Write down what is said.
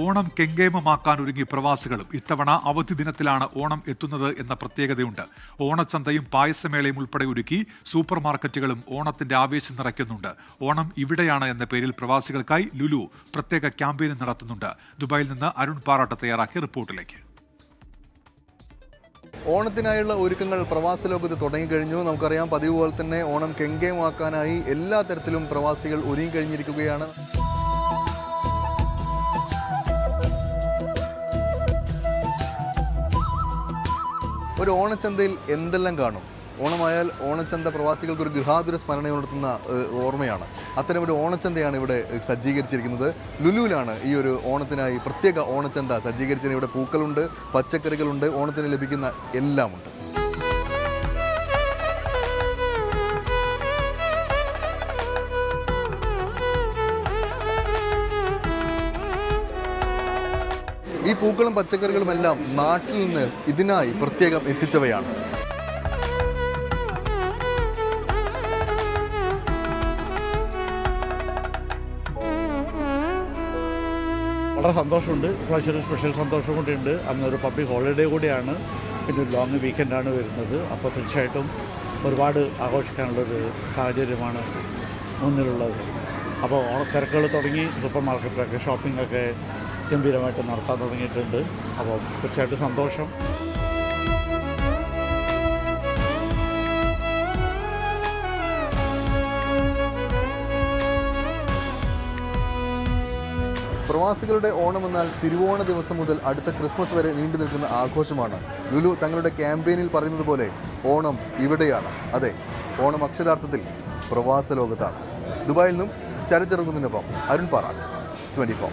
ഓണം കെങ്കേമമാക്കാൻ ഒരുങ്ങി പ്രവാസികളും ഇത്തവണ അവധി ദിനത്തിലാണ് ഓണം എത്തുന്നത് എന്ന പ്രത്യേകതയുണ്ട്. ഓണച്ചന്തയും പായസമേളയും ഉൾപ്പെടെ ഒരുക്കി സൂപ്പർ മാർക്കറ്റുകളും ഓണത്തിന്റെ ആവേശം നിറയ്ക്കുന്നുണ്ട്. ഓണം ഇവിടെയാണ് എന്ന പേരിൽ പ്രവാസികൾക്കായി ലുലു പ്രത്യേക ക്യാമ്പയിനും നടത്തുന്നുണ്ട്. ദുബായിൽ നിന്ന് അരുൺ പാറാട്ട് തയ്യാറാക്കിയ റിപ്പോർട്ടിലേക്ക്. ഓണത്തിനായുള്ള ഒരുക്കങ്ങൾ പ്രവാസി ലോകത്ത് തുടങ്ങിക്കഴിഞ്ഞു. നമുക്കറിയാം പതിവ് പോലെ തന്നെ ഓണം കെങ്കേമാക്കാനായി എല്ലാ തരത്തിലും പ്രവാസികൾ ഒരുങ്ങിക്കഴിഞ്ഞിരിക്കുകയാണ്. ഒരു ഓണച്ചന്തയിൽ എന്തെല്ലാം കാണും? ഓണമായാൽ ഓണച്ചന്ത പ്രവാസികൾക്ക് ഒരു ഗൃഹാതുര സ്മരണ ഉണർത്തുന്ന ഓർമ്മയാണ്. അത്തരം ഒരു ഓണച്ചന്തയാണ് ഇവിടെ സജ്ജീകരിച്ചിരിക്കുന്നത്. ലുലുവിലാണ് ഈ ഒരു ഓണത്തിനായി പ്രത്യേക ഓണച്ചന്ത സജ്ജീകരിച്ചതിന് ഇവിടെ പൂക്കളുണ്ട് പച്ചക്കറികളുണ്ട് ഓണത്തിന് ലഭിക്കുന്ന എല്ലാമുണ്ട്. ഈ പൂക്കളും പച്ചക്കറികളും എല്ലാം നാട്ടിൽ നിന്ന് ഇതിനായി പ്രത്യേകം എത്തിച്ചവയാണ്. വളരെ സന്തോഷമുണ്ട്. ഇപ്രാവശ്യം സ്പെഷ്യൽ സന്തോഷം കൂടിയുണ്ട് അങ്ങനെ ഒരു പബ്ലിക് ഹോളിഡേ കൂടിയാണ്. പിന്നെ ഒരു ലോങ് വീക്കെൻഡാണ് വരുന്നത്. അപ്പോൾ തീർച്ചയായിട്ടും ഒരുപാട് ആഘോഷിക്കാനുള്ളൊരു സാഹചര്യമാണ് മുന്നിലുള്ളത്. അപ്പോൾ ഓണത്തിരക്കുകൾ തുടങ്ങി സൂപ്പർ മാർക്കറ്റിലൊക്കെ ഷോപ്പിംഗ് ഒക്കെ ഗംഭീരമായിട്ട് നടത്താൻ തുടങ്ങിയിട്ടുണ്ട്. അപ്പോൾ തീർച്ചയായിട്ടും സന്തോഷം. പ്രവാസികളുടെ ഓണം എന്നാൽ തിരുവോണ ദിവസം മുതൽ അടുത്ത ക്രിസ്മസ് വരെ നീണ്ടു നിൽക്കുന്ന ആഘോഷമാണ്. ലുലു തങ്ങളുടെ ക്യാമ്പയിനിൽ പറയുന്നത് പോലെ ഓണം ഇവിടെയാണ്. അതെ ഓണം അക്ഷരാർത്ഥത്തിൽ പ്രവാസ ലോകത്താണ്. ദുബായിൽ നിന്നും ചരച്ചിറങ്ങുന്നതിനൊപ്പം അരുൺ പാറ ട്വന്റി ഫോർ.